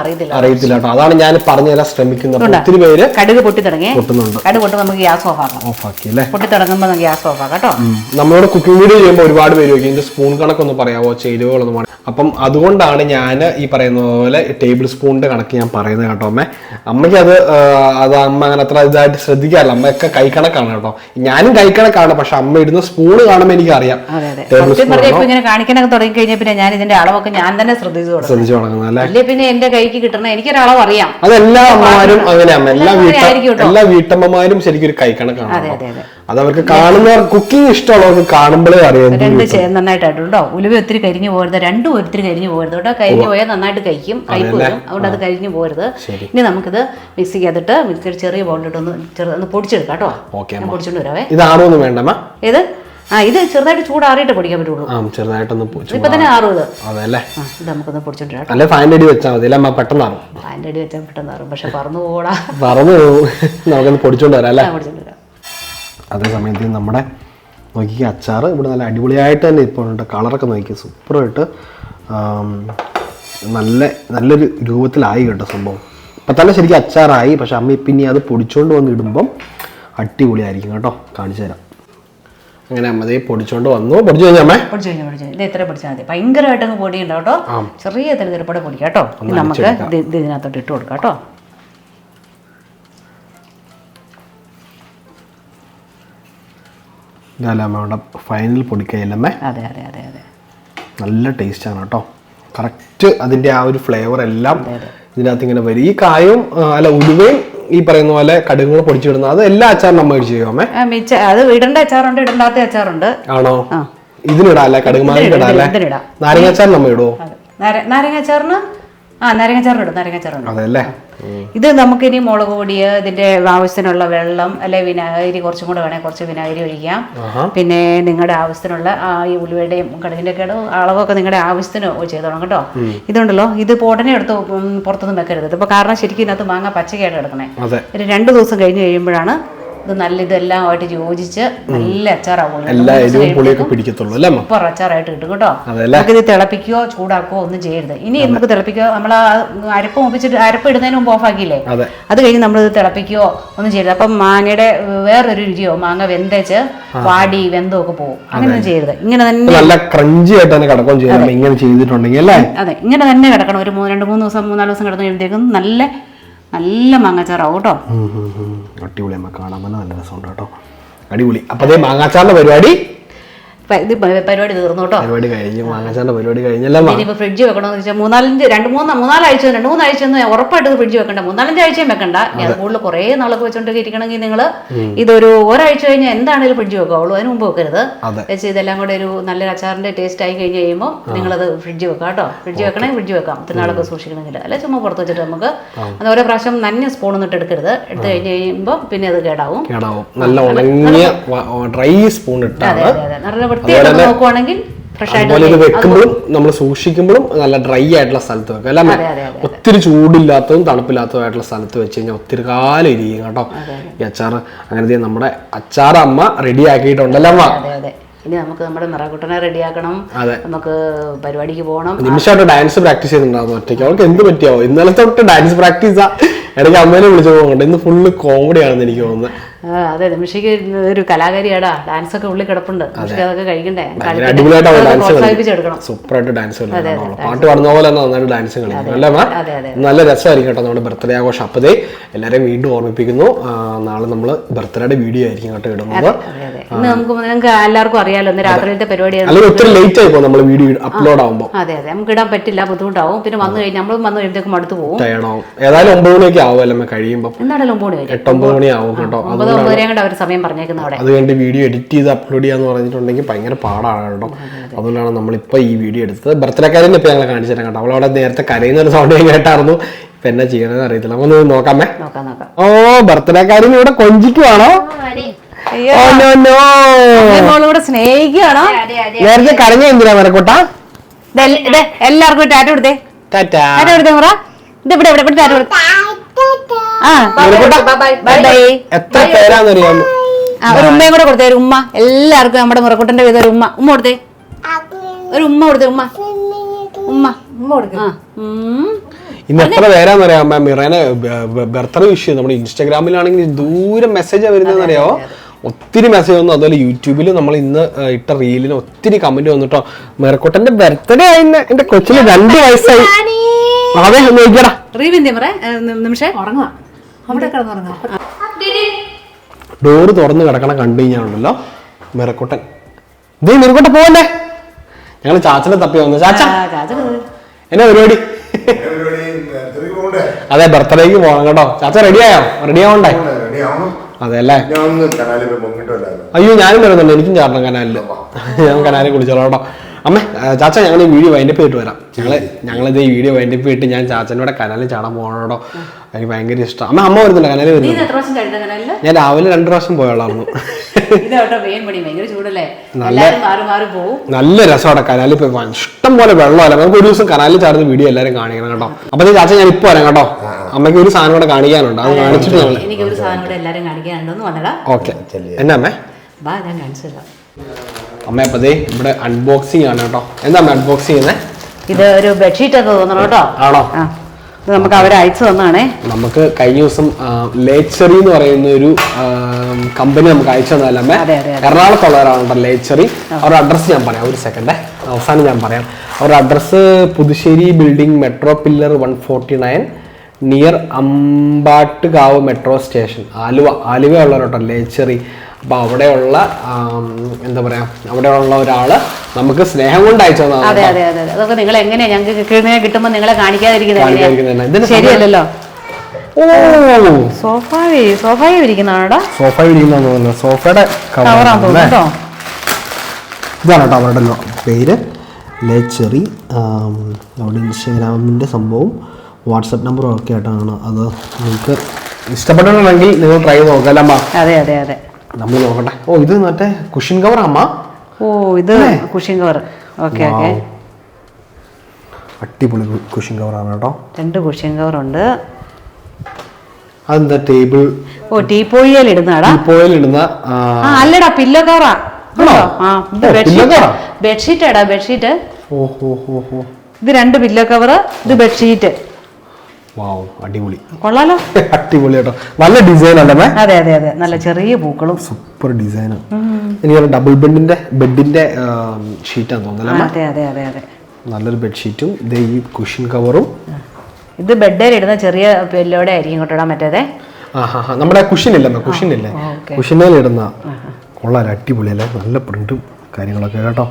അറിയത്തില്ല. കേട്ടോ. അതാണ് ഞാൻ പറഞ്ഞു തരാൻ ശ്രമിക്കുന്നത്. ഒത്തിരി പേര് കടുക് പൊട്ടി തുടങ്ങി. പൊട്ടുന്നുണ്ട്. കടുക് പൊട്ട് നമുക്ക് ഗ്യാസ് ഓഫ് ആക്കാം. ഓഫ് ആക്കി അല്ലേ? പൊട്ടി തുടങ്ങുമ്പോൾ നമുക്ക് ഗ്യാസ് ഓഫ് ആക്കാം കേട്ടോ. നമ്മളോട് കുക്കിംഗ് വീഡിയോ ചെയ്യുമ്പോൾ ഒരുപാട് പേര് ചോദിക്കും ഇതിന്റെ സ്പൂൺ കണക്കൊന്ന് പറയാമോ ചേരുവകളൊന്നും അപ്പം അതുകൊണ്ടാണ് ഞാൻ ഈ പറയുന്ന പോലെ ടേബിൾ സ്പൂണിന്റെ കണക്ക് ഞാൻ പറയുന്നത് കേട്ടോ അമ്മ. അമ്മയ്ക്ക് അത് അത് അമ്മ അങ്ങനെ അത്ര ഇതായിട്ട് ശ്രദ്ധിക്കാറില്ല. അമ്മയൊക്കെ കൈക്കണക്കാണ് കേട്ടോ. ഞാനും കൈക്കണക്കാണ് പക്ഷെ അമ്മ ഇടുന്ന സ്പൂൺ കാണുമ്പോൾ എനിക്കറിയാം. ടേബിൾ സ്പൂൺ ഇങ്ങനെ കാണിക്കണൊക്കെ തുടങ്ങി കഴിഞ്ഞാൽ പിന്നെ ഞാൻ ഇതിന്റെ അളവൊക്കെ ഞാൻ തന്നെ ശ്രദ്ധിച്ചു ശ്രദ്ധിച്ചു തുടങ്ങുന്നത് അല്ലേ? പിന്നെ എന്റെ കൈക്ക് കിട്ടണ എനിക്കൊരളവ് അറിയാം. അതെല്ലാ അമ്മമാരും അങ്ങനെയാണ് എല്ലാ വീട്ട എല്ലാ വീട്ടമ്മമാരും ശരിക്കും ഒരു കൈക്കണക്കാണ് അതെ അവർക്ക് കാണുന്നവർ കുക്കിംഗ് ഇഷ്ടമുള്ളവർക്ക് കാണുമ്പോഴേ അറിയാം രണ്ട് നന്നായിട്ടായിട്ട് കേട്ടോ ഉലുവ ഒത്തിരി കരിഞ്ഞു പോരുത് രണ്ടും ഒത്തിരി കരിഞ്ഞു പോരുത് കേട്ടോ. കരിഞ്ഞു പോയാൽ നന്നായിട്ട് കഴിക്കും. വരും. അതുകൊണ്ട് അത് കരിഞ്ഞു പോരുത് ഇനി നമുക്കിത് മിക്സിക്കകത്തിട്ട് മിക്സിയുടെ ചെറിയ ബോണ്ടിട്ടൊന്ന് ചെറുതൊന്ന് പൊടിച്ചെടുക്കാം കേട്ടോ. പൊടിച്ചോണ്ട് വരാവേ. ഇതാണോ വേണ്ടമ്മ? ഏത് ആ ഇത് ചെറുതായിട്ട് ചൂടാറിയിട്ട് പൊടിക്കാൻ പറ്റുള്ളൂ. ആ ചെറുതായിട്ടൊന്ന് പൊടിച്ചു ഇപ്പൊ തന്നെ ആറും ഇത് അതെ അല്ലേ ആ ഇത് നമുക്കൊന്ന് പൊടിച്ചോണ്ട് വരാം അല്ലെ ഫാന്റെ അടി വെച്ചാൽ മതി. അല്ലേ പെട്ടെന്ന് ആറും. ഫാന്റെ അടി വെച്ചാൽ പെട്ടെന്ന് ആറും. പക്ഷെ പറന്നു പോടാ പറഞ്ഞു നമുക്കൊന്ന് പൊടിച്ചോണ്ട് വരാം അല്ലേ? അതേ സമയത്ത് നമ്മുടെ നോക്കി അച്ചാർ ഇവിടെ നല്ല അടിപൊളിയായിട്ട് തന്നെ ഇപ്പോൾ ഉണ്ട്. കളറൊക്കെ നോക്കി സൂപ്പറായിട്ട് നല്ല നല്ലൊരു രൂപത്തിലായി കേട്ടോ സംഭവം. ഇപ്പം തന്നെ ശരിക്കും അച്ചാറായി. പക്ഷെ അമ്മ പിന്നെ അത് പൊടിച്ചുകൊണ്ട് വന്ന് ഇടുമ്പം അടിപൊളിയായിരിക്കും കേട്ടോ. കാണിച്ചു തരാം. അങ്ങനെ അമ്മ ദേ പൊടിച്ചോണ്ട് വന്നു. പൊടിച്ചു കഴിഞ്ഞാൽ അമ്മേ? പൊടിച്ചു കഴിഞ്ഞാൽ പൊടിച്ചു ഇത് എത്ര പൊടിച്ചാൽ മതി. ഭയങ്കരമായിട്ട് അങ്ങ് പൊടി ഉണ്ടാവും കേട്ടോ ചെറിയ തെരുതെരപ്പോടെ പൊടിക്കാം കേട്ടോ. നമുക്ക് ഇത് ഇത് ഇതിനകത്തോട്ട് ഇട്ട് കൊടുക്കാം കേട്ടോ. ഇതല്ല അമ്മയുടെ ഫൈനൽ പൊടിക്കയില്ലമ്മേ അതെ അതെ അതെ അതെ. നല്ല ടേസ്റ്റാണ് കേട്ടോ. കറക്റ്റ് അതിന്റെ ആ ഒരു ഫ്ലേവർ എല്ലാം ഇതിനകത്ത് ഇങ്ങനെ വരും. ഈ കായും അല്ല ഉലുവയും ഈ പറയുന്ന പോലെ കടുകും കൂടെ പൊടിച്ചിടുന്നത്. അത് എല്ലാ അച്ചാറും നമ്മൾ അമ്മേ? അത് ഇടേണ്ട അച്ചാറുണ്ട് ഇടണ്ടാത്ത അച്ചാറുണ്ട്. ആണോ? ഇതിനിടാല്ലേ കടുക് മാങ്ങ ഇതിനിടാം, ഇടാം അല്ലേ? ഇതിനിടാം. നാരങ്ങ അച്ചാറിന് നമ്മ ഇടുവോ? അതെ. നാര- നാരങ്ങ അച്ചാറിന് ആ നാരങ്ങ നരങ്ങച്ചാറുണ്ട്. ഇടും നാരങ്ങ അച്ചാറുണ്ട് അതെ അല്ലേ ഇത് നമുക്കിനി മുളക് പൊടി ഇതിന്റെ ആവശ്യത്തിനുള്ള വെള്ളം അല്ലെ വിനാഗിരി കുറച്ചും കൂടെ വേണേൽ കുറച്ച് വിനാഗിരി ഒഴിക്കാം. പിന്നെ നിങ്ങളുടെ ആവശ്യത്തിനുള്ള ആ ഈ ഉലുവയുടെയും കടുകിന്റെ ഒക്കെ അളവൊക്കെ നിങ്ങളുടെ ആവശ്യത്തിന് ചെയ്തോളാം കേട്ടോ. ഇതുണ്ടല്ലോ ഇത് ഉടനെ എടുത്ത് പുറത്തൊന്നും വെക്കരുത്. ഇപ്പൊ കാരണം ശരിക്കും ഇതിനകത്ത് മാങ്ങ പച്ചക്കായിട്ട് കിടക്കണേ. ഒരു രണ്ട് ദിവസം കഴിഞ്ഞ് കഴിയുമ്പോഴാണ് ഇത് നല്ല ഇതെല്ലാമായിട്ട് യോജിച്ച് നല്ല അച്ചാറാവുള്ളൂ എല്ലാ എരിവും പുളിയൊക്കെ പിടിക്കത്തുള്ളൂ അല്ലേ സൂപ്പർ അച്ചാറായിട്ട് കിട്ടും കേട്ടോ? നമുക്കിത് തിളപ്പിക്കുകയോ ചൂടാക്കുകയോ ഒന്നും ചെയ്യരുത്. ഇനി നമുക്ക് തിളപ്പിക്കുകയോ നമ്മൾ ആ അരപ്പ് മുപ്പിച്ചിട്ട് അരപ്പ് ഇടുന്നതിന് മുമ്പ് ഓഫ് ആക്കിയില്ലേ? അത്. കഴിഞ്ഞ് നമ്മളിത് തിളപ്പിക്കുകയോ ഒന്നും ചെയ്യരുത്. അപ്പം മാങ്ങയുടെ വേറൊരു രുചിയോ മാങ്ങ വെന്തേച്ച് വാടി വെന്തോ ഒക്കെ പോകും അങ്ങനെയൊന്നും ചെയ്യരുത്. ഇങ്ങനെ തന്നെ നല്ല ക്രഞ്ചി ആയിട്ട് തന്നെ കിടക്കുകയും ഇങ്ങനെ ചെയ്തിട്ടുണ്ടെങ്കിൽ അല്ലേ? അതെ. ഇങ്ങനെ തന്നെ കിടക്കണം. ഒരു മൂന്ന് രണ്ട് മൂന്ന് ദിവസം മൂന്നാൽ ദിവസം കിടന്നു കഴിയുമ്പോഴത്തേക്കും നല്ല നല്ല മാങ്ങാച്ചാറാവും കേട്ടോ. അടിപൊളി നമുക്ക് കാണാൻ നല്ല രസമുണ്ട് കേട്ടോ. അടിപൊളി. അപ്പൊ അതേ പരിപാടി ഇത് പരിപാടി തീർന്നു കേട്ടോ പരിപാടി കഴിഞ്ഞു മാങ്ങാച്ചാന്റെ പരിപാടി കഴിഞ്ഞല്ലേ ഇനിയിപ്പോ ഫ്രിഡ്ജ് വെക്കണമെന്ന് വെച്ചാൽ മൂന്നാലഞ്ച് രണ്ട് മൂന്ന് മൂന്നാലാഴ്ച രണ്ട് മൂന്നാഴ്ച ഒന്നും ഉറപ്പായിട്ട് ഫ്രിഡ്ജ് വെക്കണ്ട. മൂന്നാലഞ്ച് ആഴ്ചയും വെക്കണ്ട. കൂടുതൽ കുറേ നാളൊക്കെ വെച്ചോണ്ട് ഇരിക്കണമെങ്കിൽ നിങ്ങൾ ഇതൊരു ഒരാഴ്ച കഴിഞ്ഞാൽ എന്താണെങ്കിലും ഫ്രിഡ്ജ് വെക്കാവുള്ളൂ അതിന് മുമ്പ് വെക്കരുത്. വെച്ച് ഇതെല്ലാം കൂടെ ഒരു നല്ല അച്ചാറിന്റെ ടേസ്റ്റ് ആയി കഴിഞ്ഞ് കഴിയുമ്പോൾ നിങ്ങളത് ഫ്രിഡ്ജ് വെക്കാം കേട്ടോ. ഫ്രിഡ്ജ് വെക്കണമെങ്കിൽ ഫ്രിഡ്ജ് വെക്കാം. ഇത്ര നാളൊക്കെ സൂക്ഷിക്കണമെങ്കിൽ. അല്ലെ ചുമ്മാ പുറത്ത് വെച്ചിട്ട് നമുക്ക് അത് ഓരോ പ്രാവശ്യം നന്നെ സ്പൂൺ ഇട്ട് എടുക്കരുത്. എടുത്ത് കഴിഞ്ഞ് കഴിയുമ്പോൾ പിന്നെ അത് കേടാവും. കേടാവും. നല്ല ഉണങ്ങിയ ഡ്രൈ സ്പൂൺ ഇട്ടാണ്. വൃത്തിയായിട്ട് നോക്കുവാണെങ്കിൽ ഫ്രഷ് ആയിട്ട് അതുപോലെ ഇത് വെക്കുമ്പോഴും നമ്മൾ സൂക്ഷിക്കുമ്പോഴും നല്ല ഡ്രൈ ആയിട്ടുള്ള സ്ഥലത്ത് വെക്കുക അല്ല ഒത്തിരി ചൂടില്ലാത്തതും തണുപ്പില്ലാത്തതുമായിട്ടുള്ള സ്ഥലത്ത് വെച്ച് കഴിഞ്ഞാൽ ഒത്തിരി കാലം ഇരിക്കും കേട്ടോ. ഈ അച്ചാർ അങ്ങനെ നമ്മുടെ അച്ചാർ അമ്മ റെഡി ആക്കിയിട്ടുണ്ടല്ലോ അമ്മ. ഇനി നമുക്ക് നമ്മുടെ നിറകുട്ടനെ റെഡിയാക്കണം നമുക്ക് പരിപാടിക്ക് പോകണം. നിമിഷമായിട്ട് ഡാൻസ് പ്രാക്ടീസ് ചെയ്തിട്ടുണ്ടായിരുന്നു ഒറ്റയ്ക്ക്. അവൾക്ക് എന്ത് പറ്റിയാവോ? ഇന്നലെ തൊട്ട് ഡാൻസ് പ്രാക്ടീസാ ഇടയ്ക്ക് അമ്മേനെ വിളിച്ചു പോകുന്നുണ്ട് ഇന്ന് ഫുള്ള് കോമഡി ആണെന്ന് എനിക്ക് തോന്നുന്നത് അതെ നിമിഷയ്ക്ക് ഒരു കലാകാരിയാടാ. ഡാൻസ് ഒക്കെ ഉള്ളിൽ കിടപ്പുണ്ട്. നിമിഷയ്ക്ക് അതൊക്കെ കഴിക്കണ്ടേ? ഡാൻസ് പ്രോത്സാഹിപ്പിച്ചെടുക്കണം. സൂപ്പറായിട്ട് ഡാൻസ് കളിക്കണം പാട്ട് പാടുന്ന പോലെ തന്നെ നന്നായിട്ട് ഡാൻസ് കളിക്കും അല്ലേ അമ്മ? അതെ അതെ നല്ല രസമായിരിക്കും കേട്ടോ നമ്മുടെ ബർത്ത്ഡേ ആഘോഷം. അപ്പതേ എല്ലാവരെയും വീണ്ടും ഓർമ്മിപ്പിക്കുന്നു. നാളെ നമ്മൾ ബർത്ത്ഡേയുടെ വീഡിയോ ആയിരിക്കും കേട്ടോ ഇടുന്നത്. ഇന്ന് നമുക്ക് നിങ്ങൾക്ക് എല്ലാവർക്കും അറിയാലോ ഇന്ന് രാത്രിയിലത്തെ പരിപാടിയാണ് ഒത്തിരി ലേറ്റ് ആയി നമ്മൾ വീഡിയോ അപ്ലോഡ് ആകുമ്പോൾ അതെ അതെ. നമുക്ക് ഇടാൻ പറ്റില്ല ബുദ്ധിമുട്ടാവും. പിന്നെ വന്നു കഴിഞ്ഞാൽ നമ്മൾ വന്നു കഴിയുമ്പോഴത്തേക്കും മടുത്തു പോകും ഏതായാലും ഒമ്പത് മണിയൊക്കെ ആവുമല്ലോ കഴിയുമ്പോൾ എന്താണല്ലോ ഒമ്പത് മണി എട്ടൊമ്പത് എട്ടൊമ്പത് മണിയാവും കേട്ടോ. ഒമ്പത് ഒമ്പതരയും അവർ സമയം പറഞ്ഞേക്കുന്ന അവിടെ. അത് കഴിഞ്ഞ് വീഡിയോ എഡിറ്റ് ചെയ്ത് അപ്ലോഡ് ചെയ്യാന്ന് പറഞ്ഞിട്ടുണ്ടെങ്കിൽ ഭയങ്കര പാടാണ് കേട്ടോ. അതുകൊണ്ടാണ് നമ്മളിപ്പോൾ ഈ വീഡിയോ എടുത്തത്. ബർത്ത്ഡേക്കാരനെ ഇപ്പോൾ ഞങ്ങൾ കാണിച്ചു തരാം കേട്ടോ. അവളവിടെ നേരത്തെ കരയുന്ന ഒരു സൗണ്ട് കേട്ടായിരുന്നു. ഇപ്പൊ എന്നാ ചെയ്യണമെന്ന് അറിയത്തില്ല. ഒന്ന് നോക്കാമേ. നോക്കാം നോക്കാം. ഓ ബർത്ത്ഡേക്കാരൻ ഇവിടെ കൊഞ്ചിക്കുവാണോ? അയ്യോ. Oh no no. മോളിവിടെ സ്നേഹിക്കുകയാണോ നേരത്തെ കരഞ്ഞ എന്തിനാ മരക്കോട്ട ദേ, ദേ, എല്ലാവർക്കും ടാറ്റ കൊടുത്തേ. ടാറ്റാ. ടാറ്റ കൊടുത്തേ മുറ ഇത് ഇവിടെ ഇവിടെ ടാറ്റ കൊടുത്തേ. എത്ര പേരാന്നറിയാമോ ഒരു ഉമ്മയും കൂടെ കൊടുത്തേ ഒരു ഉമ്മ. എല്ലാവർക്കും നമ്മുടെ മുറക്കുട്ടന്റെ വീതം ഒരു ഉമ്മ. ഉമ്മ കൊടുത്തേ. ഒരു ഉമ്മ കൊടുത്തേ ഉമ്മ. ഉമ്മ. ഉമ്മ കൊടുത്തേ. ഇന്ന് എത്ര പേരാന്നറിയാം അമ്മ? മിറേനെ ബർത്ത്ഡേ വിഷ് ചെയ്തു. നമ്മുടെ ഇൻസ്റ്റാഗ്രാമിലാണെങ്കിൽ ദൂരം മെസ്സേജ് വരുന്നതെന്ന് അറിയാമോ ഒത്തിരി മെസ്സേജ് വന്നു. അതുപോലെ യൂട്യൂബിൽ നമ്മൾ ഇന്ന് ഇട്ട റീലിന് ഒത്തിരി കമന്റ് വന്നിട്ടോ മെറക്കോട്ടന്റെ ബർത്ത്ഡേ ആയിരുന്നു എന്റെ കൊച്ചിന് രണ്ട് വയസ്സായി. അതെ നോക്കിയടാ റീവിന്റെ മുറ. നിമിഷം. അവിടെ ഡോറ് തുറന്ന് കിടക്കണം കണ്ടു കഴിഞ്ഞാണല്ലോ മെറക്കുട്ടൻ. ദേ മെറക്കുട്ട പോവല്ലേ? ഞങ്ങൾ ചാച്ചനെ തപ്പി വന്നു. ചാച്ച. എന്നാ പരിപാടി? അതെ ബർത്ത്ഡേക്ക് പോകണം കേട്ടോ. ചാച്ച റെഡിയായോ റെഡി ആവണ്ടേ? അതെ അല്ലേ അയ്യോ ഞാനും വരുന്നുണ്ട്. എനിക്കും ചാടണം കനാലിൽ. ഞാൻ കനാലിൽ കുളിച്ചോളാം കേട്ടോ. അമ്മേ ചാച്ച ഞങ്ങൾ ഈ വീഡിയോ വൈൻഡപ്പ് ചെയ്തിട്ട് വരാം. ഞങ്ങൾ ഞങ്ങളിത് ഈ വീഡിയോ വൈൻഡപ്പ് ചെയ്തിട്ട് ഞാൻ ചാച്ചനോടെ കനാലിൽ ചാടാൻ പോകണോടോ എനിക്ക് ഭയങ്കര ഇഷ്ടം. അമ്മ അമ്മ വരുന്നില്ല കനാലിൽ വരുന്നു ഞാൻ രാവിലെ രണ്ടു പ്രാവശ്യം മാറി നല്ല രസമാണ് കനാലിൽ പോയി. ഇഷ്ടം പോലെ വെള്ളമല്ല? നമുക്ക് ഒരു ദിവസം കനാലിൽ ചാടുന്ന വീഡിയോ എല്ലാവരും കാണിക്കണം കേട്ടോ. അപ്പൊ ചാച്ച ഞാൻ ഇപ്പൊ വരാം കേട്ടോ. അമ്മയ്ക്ക് ഒരു സാധനം കൂടെ കാണിക്കാനുണ്ട്. അത് കാണിച്ചിട്ട് ഞങ്ങൾ എനിക്ക് ഒരു സാധനം കൂടെ എല്ലാരും കാണിക്കാനുണ്ടെന്ന് വന്നടാ ഓക്കെ എന്നാ അമ്മേ? ബാ ഞാൻ കാണിച്ചു തരാം അമ്മ അപ്പൊ ദേ ഇവിടെ അൺബോക്സിംഗ് ആണ് കേട്ടോ. എന്താ അമ്മ അൺബോക്സ് ചെയ്യുന്നത് ഇത് ഒരു ബെഡ്ഷീറ്റ് ഒക്കെ തോന്നണം കേട്ടോ. ആണോ? ഇത് നമുക്ക് അവർ അയച്ചു തന്നാണേ. നമുക്ക് കഴിഞ്ഞ ദിവസം ലേച്ചറി എന്ന് പറയുന്ന ഒരു കമ്പനി നമുക്ക് അയച്ചു തന്നതല്ല അമ്മേ. എറണാകുളത്തുള്ളവരാണ് ലേച്ചറി അവരുടെ അഡ്രസ്സ് ഞാൻ പറയാം. ഒരു സെക്കൻഡേ അവസാനം ഞാൻ പറയാം. അവരുടെ address Puthussery building metro pillar one forty nine near Ambattukavu metro station Aluva Aluva ഉള്ളവരോട്ടോ ലേച്ചറി അപ്പോൾ അവിടെയുള്ള എന്താ പറയാ അവിടെയുള്ള ഒരാൾ നമുക്ക് സ്നേഹം കൊണ്ട് അയച്ചു അതെ അതെ അതെ അതെ. അതൊക്കെ നിങ്ങൾ എങ്ങനെയാ? ഞങ്ങൾക്ക് കിട്ടുമ്പോൾ നിങ്ങളെ കാണിക്കാതിരിക്കുന്നത് ശരിയല്ലല്ലോ. ഓ! സോഫായി സോഫായി ഇരിക്കുന്നതാണോടാ സോഫ ഇരിക്കുന്ന സോഫയുടെ തോന്നുന്നു കേട്ടോ ഇതാണ് കേട്ടോ അവരുടെ ലോ- പേര്. ലേച്ചെറി അവിടെ ഇൻസ്റ്റാഗ്രാമിന്റെ സംഭവം വാട്സപ്പ് നമ്പറും ഒക്കെ ആയിട്ടാണ്. അത് നിങ്ങൾക്ക് ഇഷ്ടപ്പെട്ടിട്ടുണ്ടെങ്കിൽ നിങ്ങൾ ട്രൈ നോക്കാം അല്ലേ അതെ അതെ അതെ. നമ്മൾ നോക്കട്ടെ. ഓ ഇത് മറ്റേ കുഷൻ കവർ അമ്മ? ഓ ഇത് കുഷിൻ കവർ ഓക്കെ ഓക്കെ അടിപൊളി കുഷൻ കവറാണ് കേട്ടോ. രണ്ട് കുഷിൻ കവർ ഉണ്ട്. അതെന്താ ടേബിൾ ഓ ടീ പോയിൽ ഇടുന്നതാടാ. പോയിൽ ഇടുന്ന അല്ലടാ പില്ലോ കവറാ ആണോ? ബെഡ്ഷീറ്റ് ആടാ ബെഡ്ഷീറ്റ് ഇത് രണ്ട് പില്ലോ കവർ ഇത് ബെഡ്ഷീറ്റ് അടിപൊളി. കൊള്ളാലോ. അടിപൊളി കേട്ടോ. നല്ല ഡിസൈൻ അല്ലേ അതെ അതെ അതെ. നല്ല ചെറിയ പൂക്കളും. സൂപ്പർ ഡിസൈനാണ് എനിക്ക് ഡബിൾ ബെഡിന്റെ ബെഡിന്റെ ഷീറ്റാന്ന് തോന്നുന്നല്ലേ അതെ അതെ അതെ അതെ. നല്ലൊരു ബെഡ്ഷീറ്റും ഇത് ഈ കുഷൻ കവറും ഇത് ബെഡിൽ ഇടുന്ന ചെറിയ പില്ലോടെ ആയിരിക്കും കേട്ടോടാ മറ്റേതെ നമ്മുടെ ആ, ഇടുന്ന കൊള്ളാലോ അടിപൊളി അടിപൊളിയല്ലേ നല്ല പ്രിന്റും കാര്യങ്ങളൊക്കെ കേട്ടോ.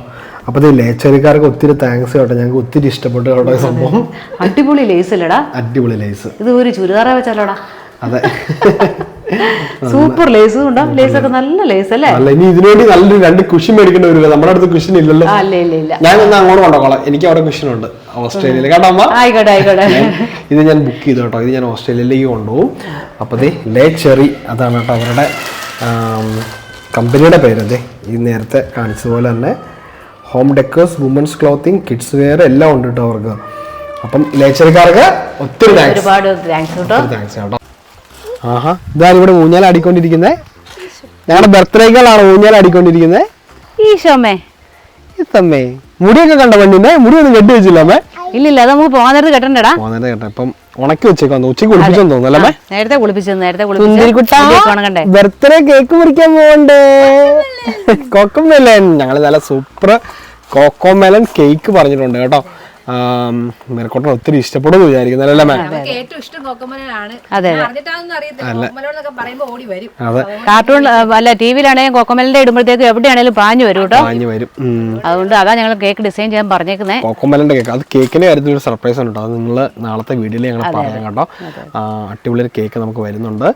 അപ്പൊ ഇത് ലേച്ചറിക്കാർക്ക് ഒത്തിരി താങ്ക്സ് കേട്ടോ. ഞങ്ങൾക്ക് ഒത്തിരി ഇഷ്ടപ്പെട്ടു കേട്ടോ സംഭവം. അടിപൊളി ലേസ് അല്ലടാ? അടിപൊളി ലേസ് ഇത് ഒരു ചുരിദാറ വെച്ചാലോടാ. അതെ. സൂപ്പർ ലേസ് ഉണ്ടോ. ലേസ് ഒക്കെ നല്ല ലേസ് അല്ലേ? അല്ല ഇനി ഇതിനുവേണ്ടി നല്ലൊരു രണ്ട് കുഷൻ മേടിക്കേണ്ടി വരില്ല നമ്മുടെ അടുത്ത് കുഷൻ ഇല്ലല്ലോ. ഞാൻ ഇന്ന് അങ്ങോട്ട് കൊണ്ടോളാം എനിക്ക് അവിടെ കുഷൻ ഉണ്ട്. ഓസ്ട്രേലിയയിൽ കേട്ടോ അമ്മ? ആയിക്കോട്ടെ ആയിക്കോട്ടെ. ഇത് ഞാൻ ബുക്ക് ചെയ്തു കേട്ടോ. ഇത് ഞാൻ ഓസ്ട്രേലിയയിലേക്ക് കൊണ്ടുപോകും. അപ്പൊ ദേ ലേ ചെറി അതാണ് കേട്ടോ അവരുടെ കമ്പനിയുടെ പേര് അതെ ഈ നേരത്തെ കാണിച്ചതുപോലെ തന്നെ home decors women's clothing kids wear എല്ലാം ഉണ്ട് കേട്ടോ അവർക്ക്. അപ്പം ലേച്ചറിക്കാർക്ക് ഒത്തിരി ഒരുപാട് താങ്ക്സ് കേട്ടോ. ആഹാ ഇതാണ് ഇവിടെ ഊഞ്ഞാൽ അടിക്കൊണ്ടിരിക്കുന്നത് ഞങ്ങളുടെ ബർത്ത്ഡേകളാണ് ഊഞ്ഞാൽ അടിക്കൊണ്ടിരിക്കുന്നത് മുടിയൊക്കെ കണ്ട വണ്ടിന്റെ മുടി ഒന്നും കെട്ടി വെച്ചില്ല അമ്മേ? ഇല്ല അത് നമുക്ക് പോകാൻ നേരത്ത് കെട്ടണ്ടടാ. പോകുന്നത് കേട്ടോ. ഇപ്പം ഉണക്കി വെച്ചേക്കാന്ന് ഉച്ചയ്ക്ക് കുളിപ്പിച്ചെന്ന് തോന്നുന്നല്ലേ നേരത്തെ കുളിപ്പിച്ചു. നേരത്തെ കണ്ടേ ബർത്ത്ഡേ കേക്ക് മുറിക്കാൻ പോകണ്ടേ കോക്കോമെലൻ. ഞങ്ങൾ നല്ല സൂപ്പർ കോക്കോമെലൻ കേക്ക് പറഞ്ഞിട്ടുണ്ട് കേട്ടോ. മെറക്കോട്ടൻ ഒത്തിരി ഇഷ്ടപ്പെടുന്നു വിചാരിക്കുന്നു. മാം ഏറ്റവും ഇഷ്ടം കൊക്കമലാണ് അതെ, കാർട്ടൂൺ അല്ല. ടി വിയിലാണെങ്കിലും കൊക്കമലിന്റെ ഇടുമ്പോഴത്തേക്ക് എവിടെയാണെങ്കിലും പാഞ്ഞു വരും കേട്ടോ. പാഞ്ഞു വരും. അതുകൊണ്ട് അതാ ഞങ്ങൾ കേക്ക് ഡിസൈൻ ചെയ്യാൻ പറഞ്ഞേക്കുന്നത് കോക്കോമലന്റെ കേക്ക്. അത് കേക്കിന്റെ കാര്യത്തിൽ ഒരു സർപ്രൈസ് ഉണ്ട് കേട്ടോ. അത് നിങ്ങൾ നാളത്തെ വീഡിയോയിൽ ഞങ്ങൾ പറയാം കേട്ടോ. അടിപൊളി ഒരു കേക്ക് നമുക്ക് വരുന്നുണ്ട്.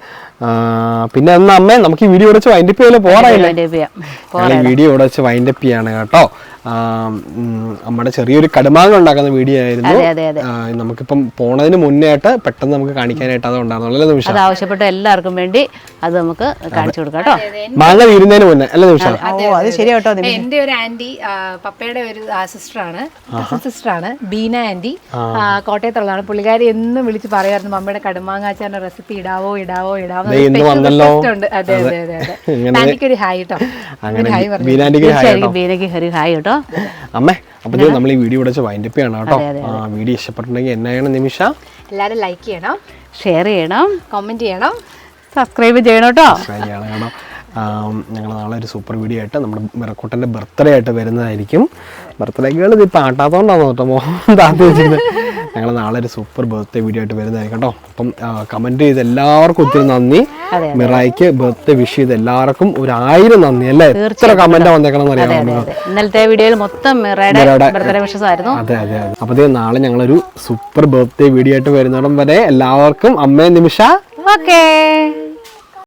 പിന്നെ എന്നാ അമ്മേ നമുക്ക് ഈ വീഡിയോ വെച്ച് വൈൻഡപ്പ് ചെയ്യാൻ ഈ വീഡിയോ ഇവിടെ വെച്ച് വൈൻഡപ്പ് ചെയ്യാണ് കേട്ടോ. നമ്മുടെ ചെറിയൊരു കടുമാങ്ങ ഉണ്ടാക്കുന്ന വീഡിയോ ആയിരുന്നു. നമുക്കിപ്പം പോണതിന് മുന്നേ ആയിട്ട് പെട്ടെന്ന് നമുക്ക് കാണിക്കാനായിട്ട് അത് ഉണ്ടാകുന്നുള്ളൂ നിമിഷം? അത് ആവശ്യപ്പെട്ട എല്ലാവർക്കും വേണ്ടി അത് നമുക്ക് കാണിച്ചു കൊടുക്കാം കേട്ടോ. മാങ്ങ വീരുന്നതിന് മുന്നേ. അല്ലേ നിമിഷം? ഓ അത് ശരിയാട്ടോ എന്റെ ഒരു ആന്റി ആ, പപ്പയുടെ ഒരു സിസ്റ്റർ ആണ് ബീന ആന്റി കോട്ടയത്തുള്ളതാണ്. പുള്ളിക്കാരി എന്നും വിളിച്ച് പറയുമായിരുന്നു മമ്മയുടെ കടുമാങ്ങാച്ചാറിന്റെ റെസിപ്പി ഇടാവോ ഇടാവോ ഇടാവോ? അതെ അതെ. അതെ ഹായ് കേട്ടോ ഹായ് പറഞ്ഞു. ബീനാന്റിക്ക് ഹായ് ഹരി ഹായ് കേട്ടോ. അമ്മേ അപ്പൊ നമ്മൾ ഈ വീഡിയോ ഇവിടെ വൈൻഡ് വൈൻഡപ്പ് ചെയ്യണം കേട്ടോ. ആ വീഡിയോ ഇഷ്ടപ്പെട്ടിട്ടുണ്ടെങ്കിൽ എന്നാണ് നിമിഷ. എല്ലാവരും ലൈക്ക് ചെയ്യണം ഷെയർ ചെയ്യണം കമന്റ് ചെയ്യണം സബ്സ്ക്രൈബ് ചെയ്യണം കേട്ടോ. ചെയ്യണം കാരണം ഞങ്ങൾ നാളെ ഒരു സൂപ്പർ വീഡിയോ ആയിട്ട് നമ്മുടെ മിറക്കൂട്ടന്റെ ബർത്ത്ഡേ ആയിട്ട് വരുന്നതായിരിക്കും. ബർത്ത്ഡേ ഗേൾ ഇത് ഇപ്പം ആട്ടാത്തോണ്ടാണ് കേട്ടോ മോഹൻ താത്തി വെച്ചിരുന്നത് ഞങ്ങൾ നാളെ ഒരു സൂപ്പർ ബർത്ത്ഡേ വീഡിയോ ആയിട്ട് വരുന്നതായിരിക്കും കേട്ടോ. അപ്പം കമന്റ് ചെയ്ത് എല്ലാവർക്കും ഒത്തിരി നന്ദി. മിറായിക്ക് ബർത്ത്ഡേ വിഷ് ചെയ്ത് എല്ലാവർക്കും ഒരു ആയിരം നന്ദി അല്ലേ? എത്ര കമന്റാണ് വന്നേക്കണം നമുക്ക്? ഇന്നലത്തെ വീഡിയോയിൽ മൊത്തം ബർത്ത്ഡേ വിഷസ് ആയിരുന്നു. അതെ അതെ അതെ. അപ്പോൾ നാളെ ഞങ്ങളൊരു സൂപ്പർ ബർത്ത്ഡേ വീഡിയോ ആയിട്ട് വരുന്നിടം വരെ എല്ലാവർക്കും അമ്മേ നിമിഷ ഓക്കേ.